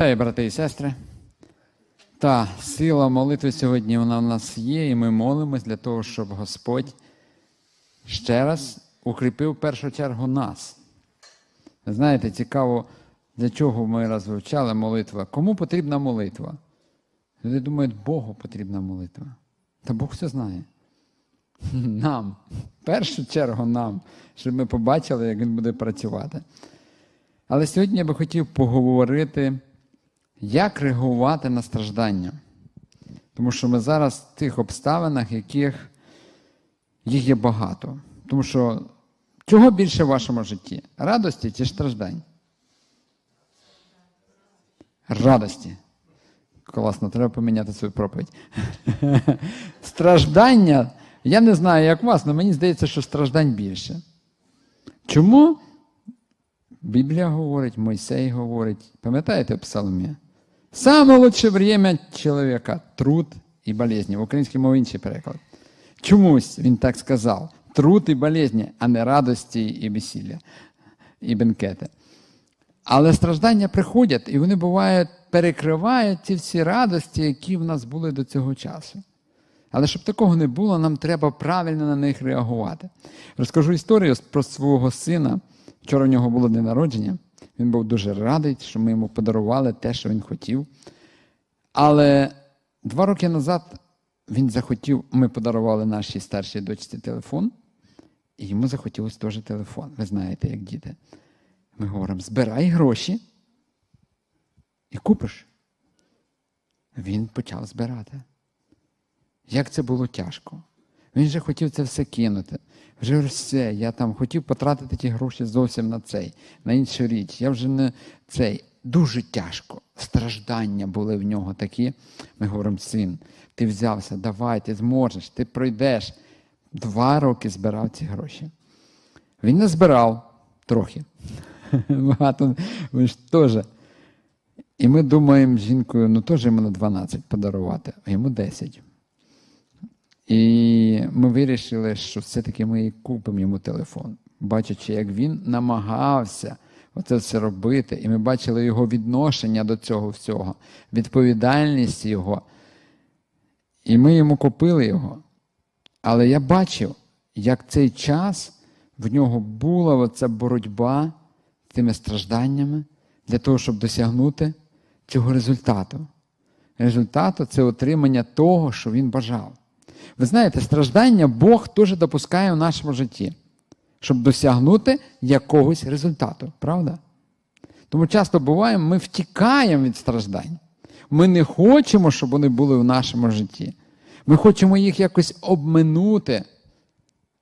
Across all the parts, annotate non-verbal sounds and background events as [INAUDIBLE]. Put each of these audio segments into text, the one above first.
Вітаю, брати і сестри. Та сила молитви сьогодні вона в нас є, і ми молимось для того, щоб Господь ще раз укріпив в першу чергу нас. Знаєте, цікаво, для чого ми раз вивчали молитва. Кому потрібна молитва? Люди думають, Богу потрібна молитва. Та Бог все знає. [LAUGHS] Нам, в першу чергу нам, щоб ми побачили, як він буде працювати. Але сьогодні я би хотів поговорити, як реагувати на страждання. Тому що ми зараз в тих обставинах, яких їх є багато. Тому що чого більше в вашому житті? Радості чи страждань? Радості. Класно, треба поміняти свою проповідь. [LAUGHS] Страждання, я не знаю, як вас, але мені здається, що страждань більше. Чому? Біблія говорить, Мойсей говорить, пам'ятаєте Псалмі? Саме лучше время чоловіка труд і болезні. В українській мові інший переклад. Чомусь він так сказав: труд і болезні, а не радості і весілля, і бенкети. Але страждання приходять, і вони бувають, перекривають ті всі радості, які в нас були до цього часу. Але щоб такого не було, нам треба правильно на них реагувати. Розкажу історію про свого сина. Вчора в нього було день народження. Він був дуже радий, що ми йому подарували те, що він хотів. Але два роки назад він захотів, ми подарували нашій старшій дочці телефон, і йому захотілося теж телефон. Ви знаєте, як діти. Ми говоримо: збирай гроші і купиш. Він почав збирати. Як це було тяжко. Він же хотів це все кинути. Вже все, я там хотів потратити ті гроші зовсім на цей, на іншу річ. Я вже не цей. Дуже тяжко. Страждання були в нього такі. Ми говоримо, син, ти взявся, давай, ти зможеш, ти пройдеш. Два роки збирав ці гроші. Він не збирав трохи. [LAUGHS] Багато ви ж теж. І ми думаємо з жінкою, ну теж йому на 12 подарувати, а йому 10. І ми вирішили, що все-таки ми купимо йому телефон, бачачи, як він намагався оце все робити. І ми бачили його відношення до цього всього, відповідальність його. І ми йому купили його. Але я бачив, як цей час в нього була оця боротьба з тими стражданнями для того, щоб досягнути цього результату. Результату це отримання того, що він бажав. Ви знаєте, страждання Бог теж допускає в нашому житті, щоб досягнути якогось результату, правда? Тому часто буває, ми втікаємо від страждань. Ми не хочемо, щоб вони були в нашому житті. Ми хочемо їх якось обминути.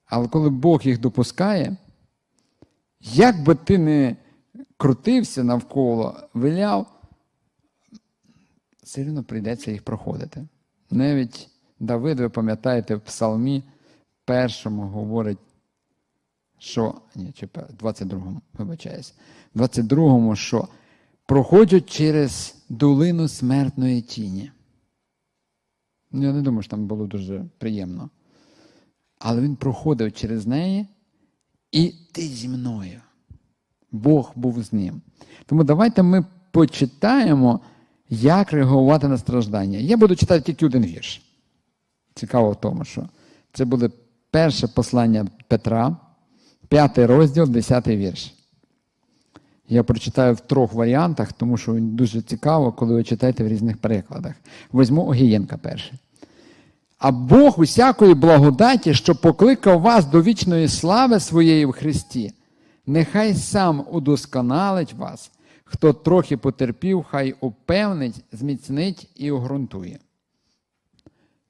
Але коли Бог їх допускає, як би ти не крутився навколо, виляв, все одно прийдеться їх проходити. Навіть Давид, ви пам'ятаєте, в Псалмі першому говорить, що ні, чи 22-му, вибачаюсь, 22-му, що проходять через долину смертної тіні. Ну, Я не думаю, що там було дуже приємно. Але він проходив через неї, і ти зі мною. Бог був з ним. Тому давайте ми почитаємо, як реагувати на страждання. Я буду читати тільки один вірш. Цікаво в тому, що це буде перше послання Петра, п'ятий розділ, десятий вірш. Я прочитаю в трьох варіантах, тому що дуже цікаво, коли ви читаєте в різних перекладах. Візьму Огієнка перший. А Бог усякої благодаті, що покликав вас до вічної слави своєї в Христі, нехай сам удосконалить вас, хто трохи потерпів, хай упевнить, зміцнить і обґрунтує.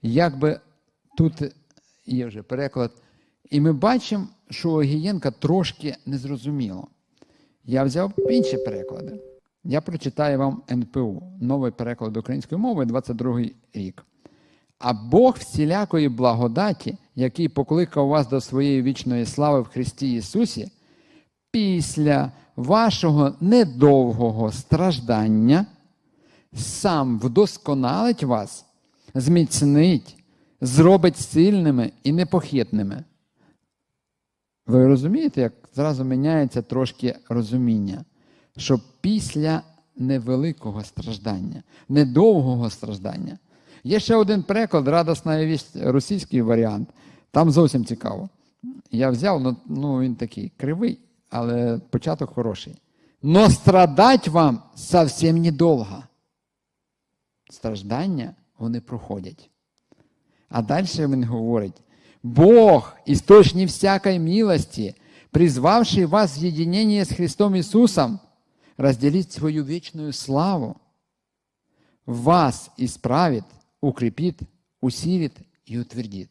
Якби тут є вже переклад, і ми бачимо, що Огієнка трошки незрозуміло. Я взяв інші переклади. Я прочитаю вам НПУ, новий переклад української мови, 22 рік. А Бог всілякої благодаті, який покликав вас до своєї вічної слави в Христі Ісусі, після вашого недовгого страждання сам вдосконалить вас, зміцнить, зробить сильними і непохитними. Ви розумієте, як зразу міняється трошки розуміння, що після невеликого страждання, недовгого страждання. Є ще один приклад, радосна вість, російський варіант. Там зовсім цікаво. Я взяв, ну, ну він такий кривий, але початок хороший. Но страдать вам совсем недолго. Страждання вони проходять. А далі він говорить: Бог, істочник всякой милости, призвавший вас в единение с Христом Иисусом, разделить свою вечную славу, вас исправит, укрепит, усилит і утвердит.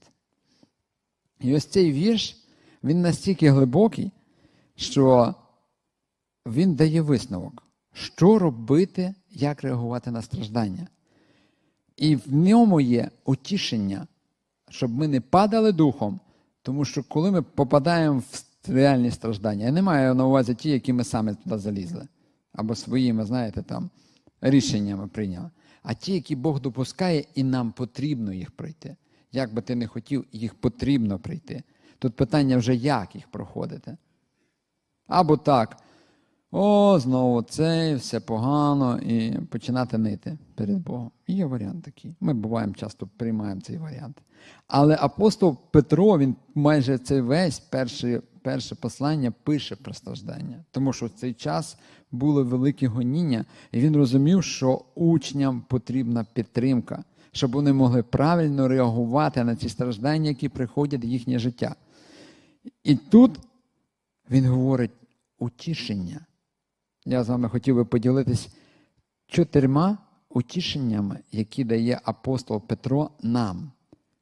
І ось цей вірш, він настільки глибокий, що він дає висновок, що робити, як реагувати на страждання. І в ньому є утішення, щоб ми не падали духом, тому що коли ми попадаємо в реальні страждання, я не маю на увазі ті, які ми самі туди залізли, або своїми, знаєте, там рішеннями прийняли, а ті, які Бог допускає, і нам потрібно їх пройти. Як би ти не хотів, їх потрібно пройти. Тут питання вже, як їх проходити. Або так. О, знову це, все погано, і починати нити перед Богом. Є варіант такий. Ми буваємо часто приймаємо цей варіант. Але апостол Петро, він майже цей весь перше, перше послання пише про страждання. Тому що в цей час були великі гоніння, і він розумів, що учням потрібна підтримка, щоб вони могли правильно реагувати на ці страждання, які приходять в їхнє життя. І тут він говорить утішення. Я з вами хотів би поділитись чотирма утішеннями, які дає апостол Петро нам,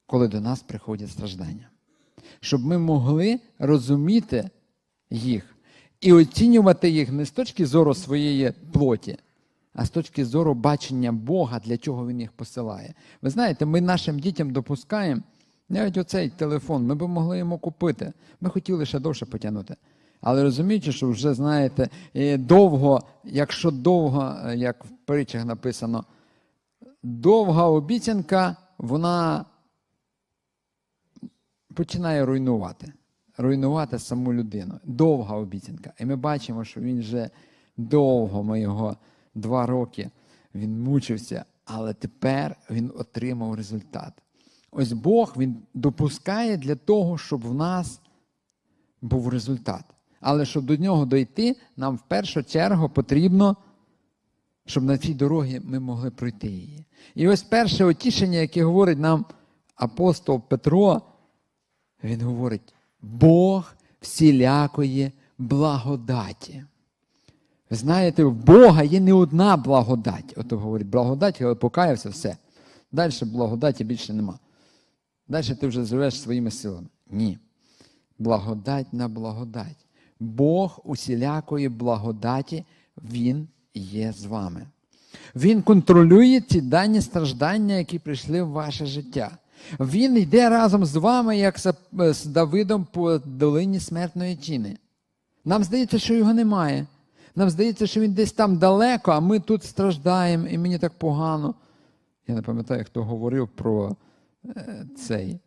коли до нас приходять страждання. Щоб ми могли розуміти їх і оцінювати їх не з точки зору своєї плоті, а з точки зору бачення Бога, для чого Він їх посилає. Ви знаєте, ми нашим дітям допускаємо навіть оцей телефон, ми б могли йому купити. Ми хотіли ще довше потягнути. Але розумієте, що вже знаєте, довго, якщо довго, е, як в притчах написано, довга обіцянка, вона починає руйнувати. Руйнувати саму людину. Довга обіцянка. І ми бачимо, що він вже довго, ми його два роки, він мучився, але тепер він отримав результат. Ось Бог він допускає для того, щоб в нас був результат. Але щоб до нього дойти, нам в першу чергу потрібно, щоб на цій дорогі ми могли пройти її. І ось перше отішення, яке говорить нам апостол Петро, він говорить: Бог всілякої благодаті. Ви знаєте, в Бога є не одна благодать. Ото говорить, благодать, але покаявся, все. Далі благодаті більше нема. Далі ти вже живеш своїми силами. Ні. Благодать на благодать. Бог усілякої благодаті, Він є з вами. Він контролює ці дані страждання, які прийшли в ваше життя. Він йде разом з вами, як з Давидом по долині смертної тіни. Нам здається, що його немає. Нам здається, що він десь там далеко, а ми тут страждаємо, і мені так погано. Я не пам'ятаю, хто говорив про е, цей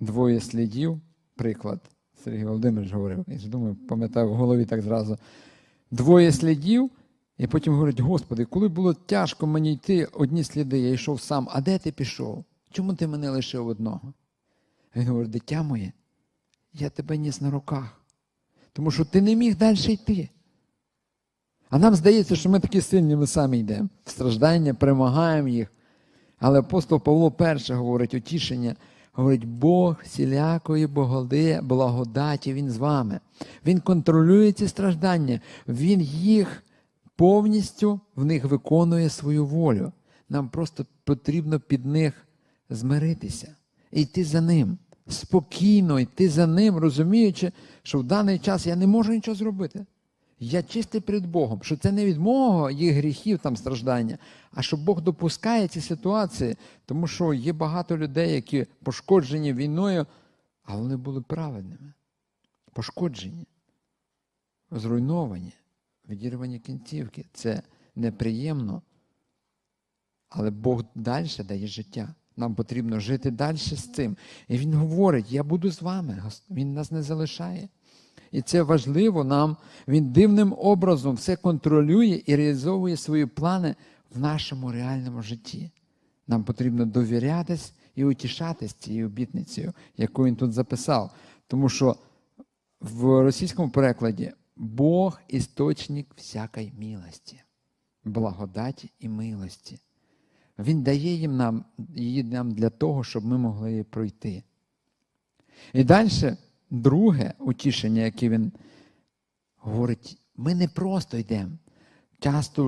двоє слідів, приклад. Сергій Володимирович говорив. І думаю, пам'ятаю в голові так зразу. Двоє слідів, і потім говорить: Господи, коли було тяжко мені йти одні сліди, я йшов сам, а де ти пішов? Чому ти мене лишив одного? Він говорить, дитя моє, я тебе ніс на руках, тому що ти не міг далі йти. А нам здається, що ми такі сильні, ми самі йдемо. В страждання, перемагаємо їх. Але апостол Павло перше говорить утішення. Говорить, Бог всілякої богоди, благодаті, Він з вами. Він контролює ці страждання, Він їх повністю в них виконує свою волю. Нам просто потрібно під них змиритися йти за ним. Спокійно йти за ним, розуміючи, що в даний час я не можу нічого зробити. Я чистий перед Богом, що це не від мого їх гріхів, там страждання, а що Бог допускає ці ситуації, тому що є багато людей, які пошкоджені війною, а вони були праведними. Пошкоджені, зруйновані, відірвані кінцівки. Це неприємно. Але Бог далі дає життя. Нам потрібно жити далі з цим. І Він говорить: я буду з вами. Він нас не залишає. І це важливо нам. Він дивним образом все контролює і реалізовує свої плани в нашому реальному житті. Нам потрібно довірятись і утішатись цією обітницею, яку він тут записав. Тому що в російському перекладі Бог істочник всякої милості, благодаті і милості. Він дає їм нам, її нам для того, щоб ми могли пройти. І далі, друге утішення, яке він говорить, ми не просто йдемо. Часто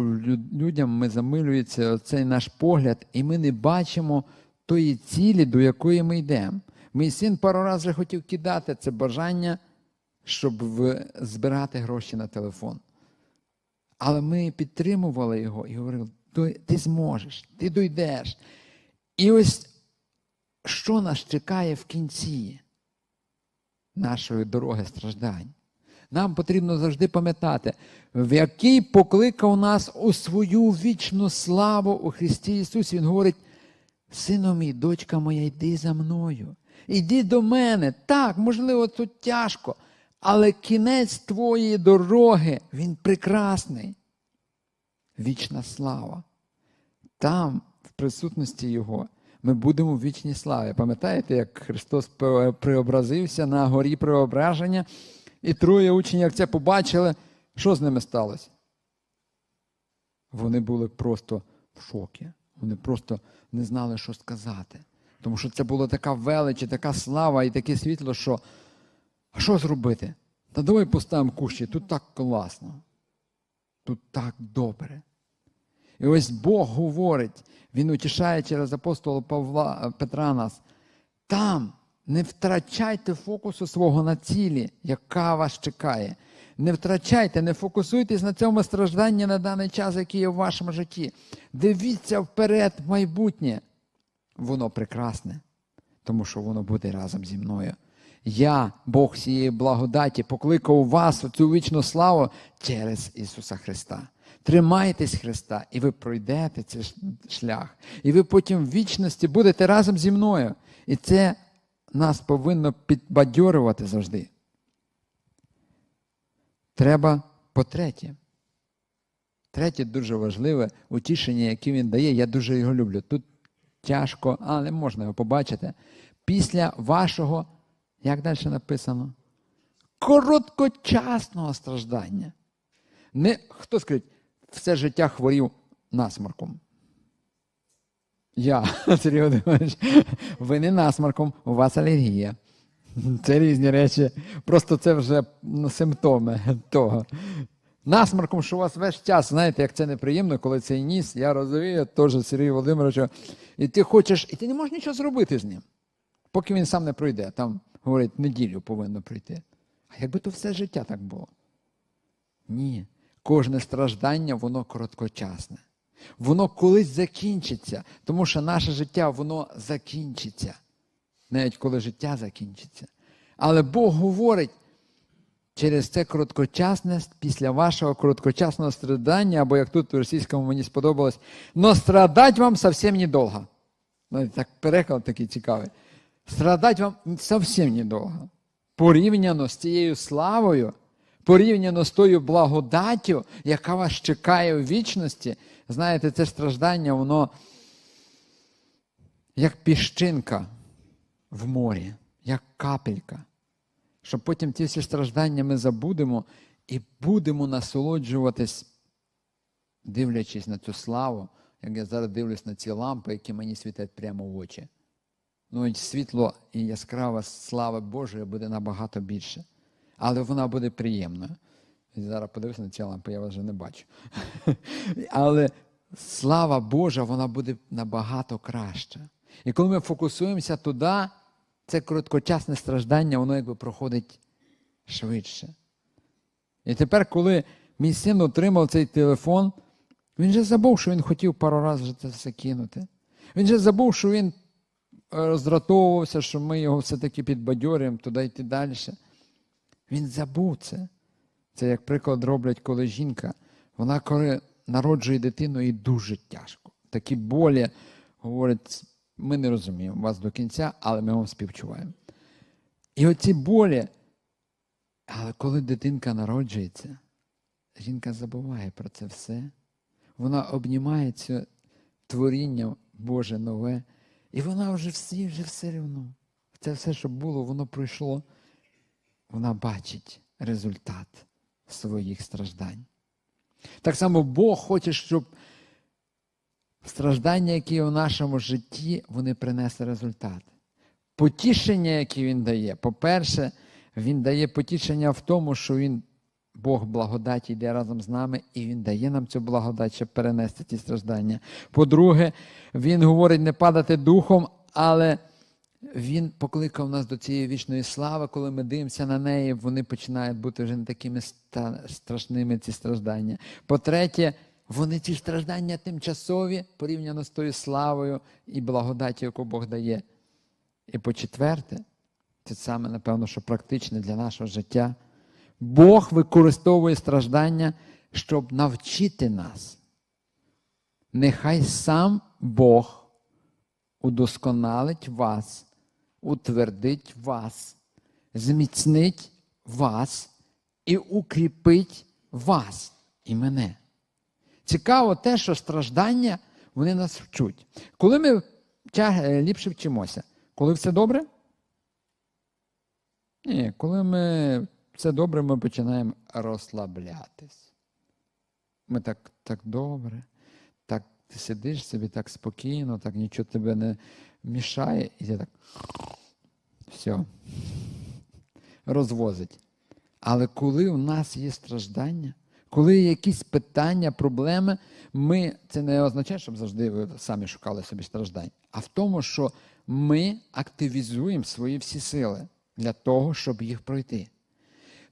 людям ми замилюється цей наш погляд, і ми не бачимо тої цілі, до якої ми йдемо. Мій син пару разів хотів кидати це бажання, щоб збирати гроші на телефон. Але ми підтримували його і говорили: «Ти- зможеш, ти дойдеш. І ось що нас чекає в кінці нашої дороги страждань? Нам потрібно завжди пам'ятати, в який покликав нас у свою вічну славу у Христі Ісусі. Він говорить: Сину мій, дочка моя, йди за мною. Йди до мене. Так, можливо, тут тяжко, але кінець твоєї дороги, він прекрасний. Вічна слава. Там, в присутності Його, ми будемо в вічній славі. Пам'ятаєте, як Христос преобразився на горі преображення, і троє учнів, як це побачили, що з ними сталося? Вони були просто в шокі. Вони просто не знали, що сказати. Тому що це була така велич, і така слава і таке світло, що а що зробити? Та давай поставимо кущі, тут так класно, тут так добре. І ось Бог говорить, Він утішає через апостола Павла е, Петра нас. Там не втрачайте фокусу свого на цілі, яка вас чекає. Не втрачайте, не фокусуйтесь на цьому стражданні на даний час, який є в вашому житті. Дивіться вперед, в майбутнє. Воно прекрасне, тому що воно буде разом зі мною. Я, Бог цієї благодаті, покликав вас у цю вічну славу через Ісуса Христа. Тримайтесь Христа, і ви пройдете цей шлях. І ви потім в вічності будете разом зі мною. І це нас повинно підбадьорювати завжди. Треба по-третє. Третє дуже важливе утішення, яке він дає, я дуже його люблю. Тут тяжко, але можна його побачити. Після вашого, як далі написано? Короткочасного страждання. Не, хто скажіть, все життя хворів насморком. Я, [LAUGHS] Сергій Володимирович, ви не насморком, у вас алергія. Це різні речі. Просто це вже ну, симптоми того. Насморком, що у вас весь час, знаєте, як це неприємно, коли цей ніс, я розумію, теж Сергій Володимирович, і ти хочеш, і ти не можеш нічого зробити з ним, поки він сам не пройде. Там, говорить, неділю повинно пройти. А якби то все життя так було? Ні. Кожне страждання, воно короткочасне. Воно колись закінчиться, тому що наше життя, воно закінчиться. Навіть коли життя закінчиться. Але Бог говорить, через це короткочасне, після вашого короткочасного страдання, або як тут в російському мені сподобалось, но страдать вам совсем недолго. Ну, так переклад такий цікавий. Страдать вам зовсім недовго. Порівняно з цією славою, порівняно з тою благодаттю, яка вас чекає у вічності, знаєте, це страждання, воно як піщинка в морі, як капелька. Щоб потім ті всі страждання ми забудемо і будемо насолоджуватись, дивлячись на цю славу, як я зараз дивлюсь на ці лампи, які мені світять прямо в очі. Ну, і світло і яскрава слава Божої буде набагато більше. Але вона буде приємною. Зараз подивився на ці лампи, я вас вже не бачу. [LAUGHS] Але слава Божа, вона буде набагато краща. І коли ми фокусуємося туди, це короткочасне страждання, воно якби проходить швидше. І тепер, коли мій син отримав цей телефон, він же забув, що він хотів пару разів вже це все кинути. Він же забув, що він е, роздратовувався, що ми його все-таки підбадьорюємо туди йти далі. Він забув це. Це, як приклад, роблять, коли жінка, вона коли народжує дитину, і дуже тяжко. Такі болі, говорять, ми не розуміємо вас до кінця, але ми вам співчуваємо. І оці болі, Але коли дитинка народжується, жінка забуває про це все. Вона обнімає це творіння Боже нове, і вона вже всі вже все рівно. Це все, що було, воно пройшло. Вона бачить результат своїх страждань. Так само Бог хоче, щоб страждання, які є у нашому житті, вони принесли результат. Потішення, яке Він дає, по-перше, Він дає потішення в тому, що Він, Бог благодаті йде разом з нами, і Він дає нам цю благодать, щоб перенести ці страждання. По-друге, Він говорить не падати духом, але Він покликав нас до цієї вічної слави, коли ми дивимося на неї, вони починають бути вже не такими страшними, ці страждання. По-третє, вони ці страждання тимчасові порівняно з тою славою і благодаті, яку Бог дає. І по-четверте, це саме, напевно, що практичне для нашого життя. Бог використовує страждання, щоб навчити нас. Нехай сам Бог удосконалить вас, утвердить вас, зміцнить вас і укріпить вас і мене. Цікаво те, що страждання вони нас вчуть. Коли ми е, ліпше вчимося, коли все добре? Ні, коли ми все добре, ми починаємо розслаблятись. Ми так, так добре, так ти сидиш собі так спокійно, так нічого тебе не мішає, і так все розвозить. Але коли у нас є страждання, коли є якісь питання, проблеми, ми це не означає, щоб завжди ви самі шукали собі страждань, а в тому, що ми активізуємо свої всі сили для того, щоб їх пройти.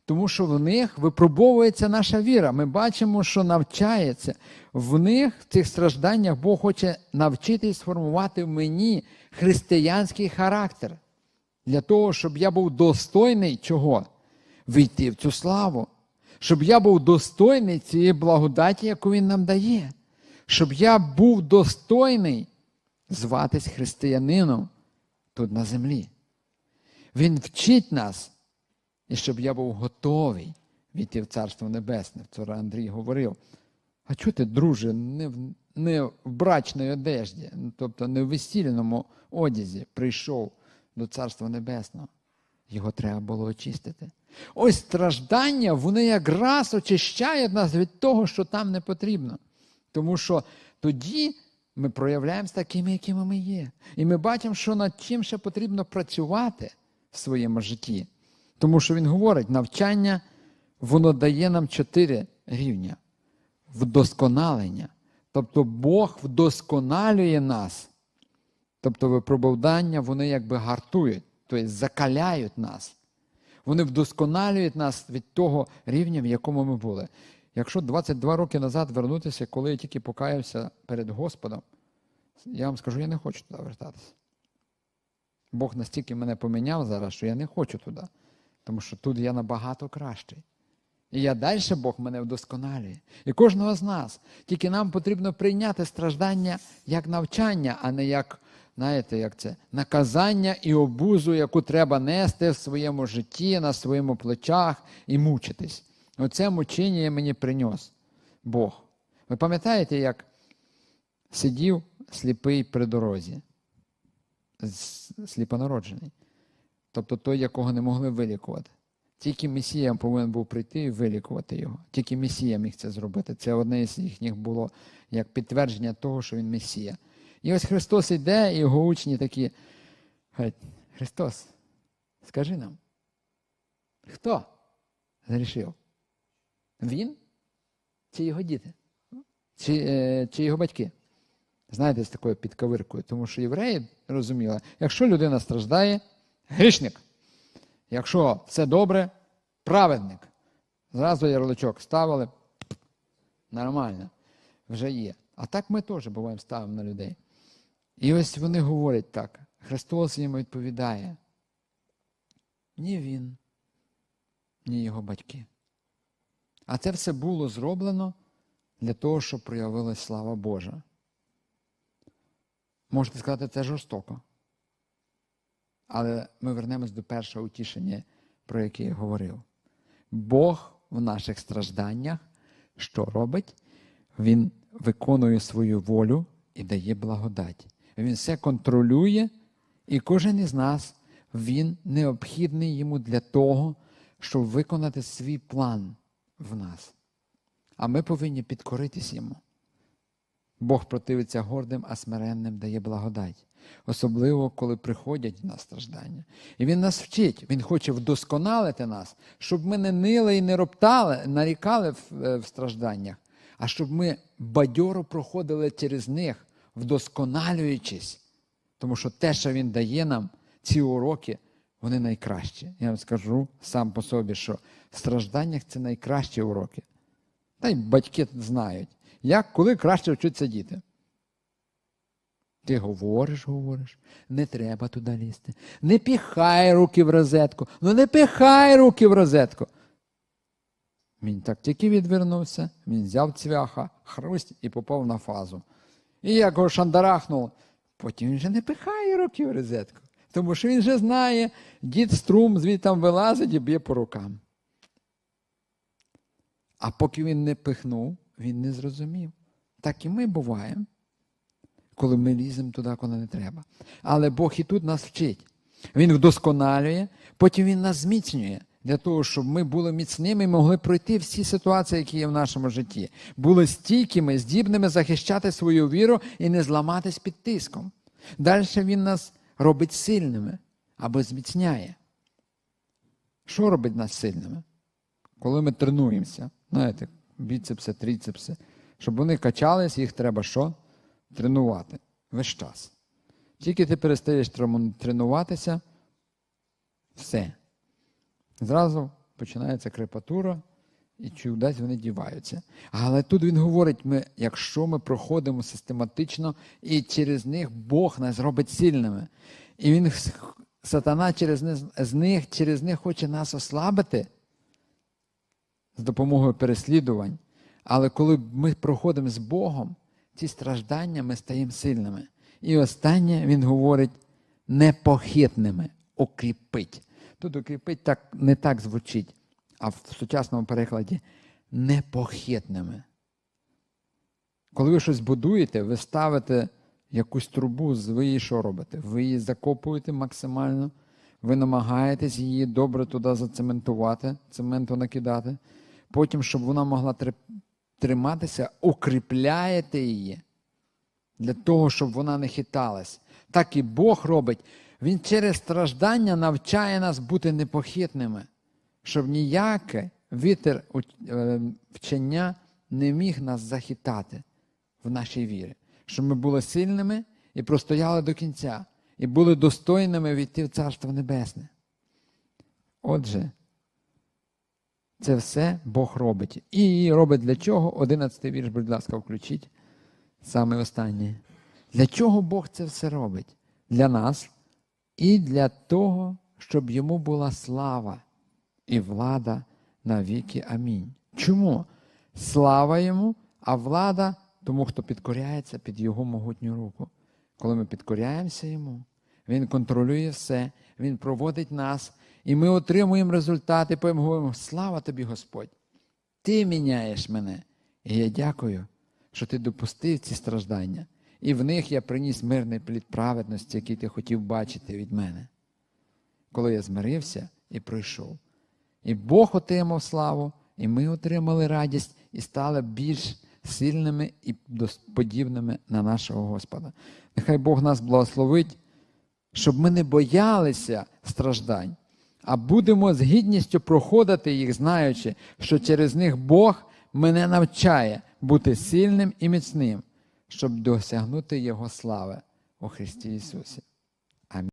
Тому що в них випробовується наша віра. Ми бачимо, що навчається. В них, в цих стражданнях, Бог хоче навчити і сформувати в мені християнський характер. Для того, щоб я був достойний чого? Війти в цю славу. Щоб я був достойний цієї благодаті, яку Він нам дає. Щоб я був достойний зватись християнином тут на землі. Він вчить нас, і щоб я був готовий війти в Царство Небесне. Вчора Андрій говорив. А чого ти, друже, не в, не в брачній одежді, тобто не в весільному одязі прийшов до Царства Небесного? Його треба було очистити. Ось страждання, вони якраз очищають нас від того, що там не потрібно. Тому що тоді ми проявляємося такими, якими ми є. І ми бачимо, що над чим ще потрібно працювати в своєму житті. Тому що він говорить, навчання воно дає нам чотири рівня вдосконалення. Тобто Бог вдосконалює нас. Тобто випробування вони якби гартують, тобто закаляють нас. Вони вдосконалюють нас від того рівня, в якому ми були. Якщо 22 роки назад вернутися, коли я тільки покаявся перед Господом, я вам скажу, я не хочу туди вертатися. Бог настільки мене поміняв зараз, що я не хочу туди. Тому що тут я набагато кращий. І я далі Бог мене вдосконалює. І кожного з нас. Тільки нам потрібно прийняти страждання як навчання, а не як, знаєте, як це, наказання і обузу, яку треба нести в своєму житті, на своєму плечах і мучитись. Оце мучення мені принес Бог. Ви пам'ятаєте, як сидів сліпий при дорозі, сліпонароджений, тобто той, якого не могли вилікувати. Тільки Месія повинен був прийти і вилікувати його. Тільки Месія міг це зробити. Це одне з їхніх було як підтвердження того, що він Месія. І ось Христос іде, і його учні такі. Христос, скажи нам, хто зрішив? Він чи його діти? Чи, е, чи його батьки? Знаєте, з такою підковиркою, тому що євреї розуміли, якщо людина страждає, грішник. Якщо все добре, праведник. Зразу ярличок ставили, нормально, вже є. А так ми теж буваємо ставимо на людей. І ось вони говорять так. Христос їм відповідає. Ні він, ні його батьки. А це все було зроблено для того, щоб проявилась слава Божа. Можете сказати, це жорстоко. Але ми вернемось до першого утішення, про яке я говорив. Бог в наших стражданнях що робить? Він виконує свою волю і дає благодать. Він все контролює, і кожен із нас він необхідний йому для того, щоб виконати свій план в нас. А ми повинні підкоритись йому. Бог противиться гордим, а смиренним дає благодать. Особливо, коли приходять на страждання. І Він нас вчить, Він хоче вдосконалити нас, щоб ми не нили і не роптали, нарікали в, е, в стражданнях, а щоб ми бадьоро проходили через них, вдосконалюючись. Тому що те, що Він дає нам, ці уроки, вони найкращі. Я вам скажу сам по собі, що в стражданнях це найкращі уроки. Та й батьки знають, як, коли краще вчаться діти. Ти говориш, говориш, не треба туди лізти. Не піхай руки в розетку. Ну не пихай руки в розетку. Він так тільки відвернувся, він взяв цвяха, хрусть і попав на фазу. І як його шандарахнув, потім він вже не пихає руки в розетку. Тому що він вже знає, дід струм звідти вилазить і б'є по рукам. А поки він не пихнув, він не зрозумів. Так і ми буваємо коли ми ліземо туди, куди не треба. Але Бог і тут нас вчить. Він вдосконалює, потім Він нас зміцнює для того, щоб ми були міцними і могли пройти всі ситуації, які є в нашому житті. Були стійкими, здібними захищати свою віру і не зламатись під тиском. Далі Він нас робить сильними або зміцняє. Що робить нас сильними? Коли ми тренуємося, знаєте, біцепси, тріцепси, щоб вони качались, їх треба що? тренувати весь час. Тільки ти перестаєш тренуватися, все. Зразу починається крепатура, і чудась вони діваються. Але тут він говорить, ми, якщо ми проходимо систематично, і через них Бог нас робить сильними. І він, сатана через них, через них хоче нас ослабити з допомогою переслідувань. Але коли ми проходимо з Богом, ці страждання ми стаємо сильними. І останнє він говорить непохитними, укріпить. Тут укріпить так, не так звучить, а в сучасному перекладі непохитними. Коли ви щось будуєте, ви ставите якусь трубу, ви її що робите? Ви її закопуєте максимально, ви намагаєтесь її добре туди зацементувати, цементу накидати. Потім, щоб вона могла триматися, укріпляєте її для того, щоб вона не хиталась. Так і Бог робить. Він через страждання навчає нас бути непохитними, щоб ніякий вітер е, вчення не міг нас захитати в нашій вірі, щоб ми були сильними і простояли до кінця, і були достойними війти в Царство Небесне. Отже, це все Бог робить. І робить для чого? Одинадцятий вірш, будь ласка, включіть. Саме останнє. Для чого Бог це все робить? Для нас і для того, щоб йому була слава і влада на віки. Амінь. Чому? Слава йому, а влада тому, хто підкоряється під Його могутню руку. Коли ми підкоряємося йому, Він контролює все, Він проводить нас і ми отримуємо результати, говоримо, слава тобі, Господь! Ти міняєш мене. І я дякую, що ти допустив ці страждання. І в них я приніс мирний плід праведності, який ти хотів бачити від мене. Коли я змирився і пройшов. І Бог отримав славу, і ми отримали радість і стали більш сильними і подібними на нашого Господа. Нехай Бог нас благословить, щоб ми не боялися страждань а будемо з гідністю проходити їх, знаючи, що через них Бог мене навчає бути сильним і міцним, щоб досягнути Його слави у Христі Ісусі.